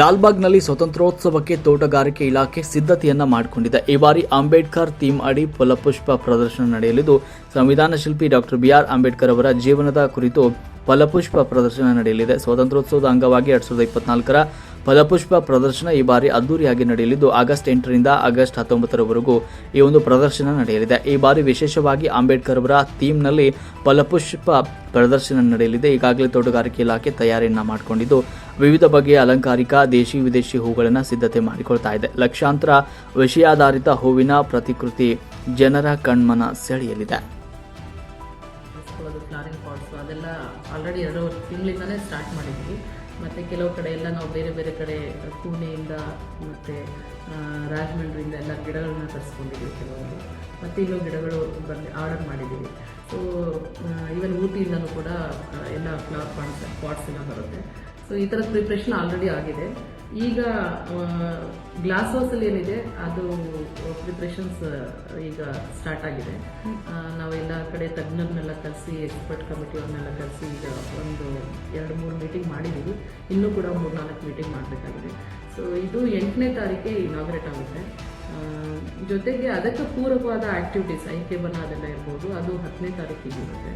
ಲಾಲ್ಬಾಗ್ನಲ್ಲಿ ಸ್ವತಂತ್ರೋತ್ಸವಕ್ಕೆ ತೋಟಗಾರಿಕೆ ಇಲಾಖೆ ಸಿದ್ಧತೆಯನ್ನ ಮಾಡಿಕೊಂಡಿದೆ. ಈ ಬಾರಿ ಅಂಬೇಡ್ಕರ್ ಥೀಮ್ ಅಡಿ ಫಲಪುಷ್ಪ ಪ್ರದರ್ಶನ ನಡೆಯಲಿದ್ದು, ಸಂವಿಧಾನ ಶಿಲ್ಪಿ ಡಾಕ್ಟರ್ ಬಿಆರ್ ಅಂಬೇಡ್ಕರ್ ಅವರ ಜೀವನದ ಕುರಿತು ಫಲಪುಷ್ಪ ಪ್ರದರ್ಶನ ನಡೆಯಲಿದೆ. ಸ್ವಾತಂತ್ರ್ಯೋತ್ಸವದ ಅಂಗವಾಗಿ ಎರಡ್ ಸಾವಿರದ ಇಪ್ಪತ್ನಾಲ್ಕರ ಫಲಪುಷ್ಪ ಪ್ರದರ್ಶನ ಈ ಬಾರಿ ಅದ್ದೂರಿಯಾಗಿ ನಡೆಯಲಿದ್ದು, ಆಗಸ್ಟ್ ಎಂಟರಿಂದ ಆಗಸ್ಟ್ ಹತ್ತೊಂಬತ್ತರವರೆಗೂ ಈ ಒಂದು ಪ್ರದರ್ಶನ ನಡೆಯಲಿದೆ. ಈ ಬಾರಿ ವಿಶೇಷವಾಗಿ ಅಂಬೇಡ್ಕರ್ ಅವರ ಥೀಮ್ನಲ್ಲಿ ಫಲಪುಷ್ಪ ಪ್ರದರ್ಶನ ನಡೆಯಲಿದೆ. ಈಗಾಗಲೇ ತೋಟಗಾರಿಕೆ ಇಲಾಖೆ ತಯಾರಿಯನ್ನು ಮಾಡಿಕೊಂಡಿದ್ದು, ವಿವಿಧ ಬಗೆಯ ಅಲಂಕಾರಿಕ ದೇಶಿ ವಿದೇಶಿ ಹೂಗಳನ್ನು ಸಿದ್ಧತೆ ಮಾಡಿಕೊಳ್ತಾ ಇದೆ. ಲಕ್ಷಾಂತರ ವಿಷಯಾಧಾರಿತ ಹೂವಿನ ಪ್ರತಿಕೃತಿ ಜನರ ಕಣ್ಮನ ಸೆಳೆಯಲಿದೆ. ಅದೆಲ್ಲ ಆಲ್ರೆಡಿ ಎರಡು ತಿಂಗಳಿಂದಲೇ ಸ್ಟಾರ್ಟ್ ಮಾಡಿದ್ವಿ ಮತ್ತು ಕೆಲವು ಕಡೆ ಎಲ್ಲ ನಾವು ಬೇರೆ ಬೇರೆ ಕಡೆ ಪುಣೆಯಿಂದ ಮತ್ತು ರಾಜಮಂಡ್ರಿಯಿಂದ ಎಲ್ಲ ಗಿಡಗಳನ್ನ ತರಿಸ್ಕೊಂಡಿದ್ದೀವಿ ಕೆಲವೊಂದು. ಮತ್ತು ಇನ್ನೂ ಗಿಡಗಳು ಬಂದು ಆರ್ಡರ್ ಮಾಡಿದ್ದೀವಿ. ಸೊ ಈವನ್ ಊಟಿಯಿಂದಲೂ ಕೂಡ ಎಲ್ಲ ಫ್ಲವರ್ ಪಾಟ್ಸ್ ಪಾಟ್ಸ್ ಎಲ್ಲ ಬರುತ್ತೆ. ಸೊ ಈ ಥರದ ಪ್ರಿಪ್ರೇಷನ್ ಆಲ್ರೆಡಿ ಆಗಿದೆ. ಈಗ ಗ್ಲಾಸ್ ಹೌಸಲ್ಲಿ ಏನಿದೆ ಅದು ಪ್ರಿಪ್ರೇಷನ್ಸ್ ಈಗ ಸ್ಟಾರ್ಟ್ ಆಗಿದೆ. ನಾವೆಲ್ಲ ಕಡೆ ತಜ್ಞರನ್ನೆಲ್ಲ ಕರೆಸಿ ಎಕ್ಸ್ಪರ್ಟ್ ಕಮಿಟಿಯವ್ರನ್ನೆಲ್ಲ ಕರೆಸಿ ಈಗ ಒಂದು ಎರಡು ಮೂರು ಮೀಟಿಂಗ್ ಮಾಡಿದ್ದೀವಿ ಇನ್ನೂ ಕೂಡ ಮೂರು ನಾಲ್ಕು ಮೀಟಿಂಗ್ ಮಾಡಬೇಕಾಗಿದೆ. ಸೊ ಇದು ಎಂಟನೇ ತಾರೀಕೆ ಇನಾಗ್ರೇಟ್ ಆಗುತ್ತೆ. ಜೊತೆಗೆ ಅದಕ್ಕೆ ಪೂರಕವಾದ ಆಕ್ಟಿವಿಟೀಸ್ ಐ ಕೇಬಲ್ ಅದೆಲ್ಲ ಇರ್ಬೋದು, ಅದು ಹತ್ತನೇ ತಾರೀಕಿಗೆ ಇರುತ್ತೆ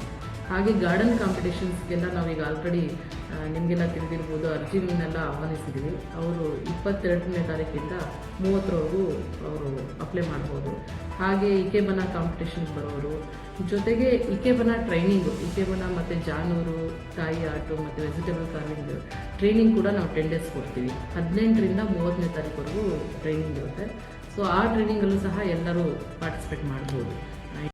ಹಾಗೆ ಗಾರ್ಡನ್ ಕಾಂಪಿಟೇಷನ್ಸ್ಗೆಲ್ಲ ನಾವೀಗ ಆಲ್ರೆಡಿ ನಿಮಗೆಲ್ಲ ತಿಳಿದಿರ್ಬೋದು ಅರ್ಜಿನೆಲ್ಲ ಆಹ್ವಾನಿಸಿದ್ದೀವಿ ಅವರು ಇಪ್ಪತ್ತೆರಡನೇ ತಾರೀಕಿಂದ ಮೂವತ್ತರವರೆಗೂ ಅವರು ಅಪ್ಲೈ ಮಾಡ್ಬೋದು. ಹಾಗೆ ಇಕೆಬನ ಕಾಂಪಿಟೇಷನ್ಗೆ ಬರೋರು. ಜೊತೆಗೆ ಇಕೆಬನ ಟ್ರೈನಿಂಗು ಇಕೆಬನ ಮತ್ತು ಜಾನೂರು, ತಾಯಿ ಆಟು ಮತ್ತು ವೆಜಿಟೇಬಲ್ ಕಾರ್ವಿಂಗ್ ಟ್ರೈನಿಂಗ್ ಕೂಡ ನಾವು ಟೆನ್ ಡೇಸ್ ಕೊಡ್ತೀವಿ. ಹದಿನೆಂಟರಿಂದ ಮೂವತ್ತನೇ ತಾರೀಕುವರೆಗೂ ಟ್ರೈನಿಂಗ್ ಇರುತ್ತೆ. ಸೊ ಆ ಟ್ರೈನಿಂಗಲ್ಲೂ ಸಹ ಎಲ್ಲರೂ ಪಾರ್ಟಿಸಿಪೇಟ್ ಮಾಡ್ಬೋದು.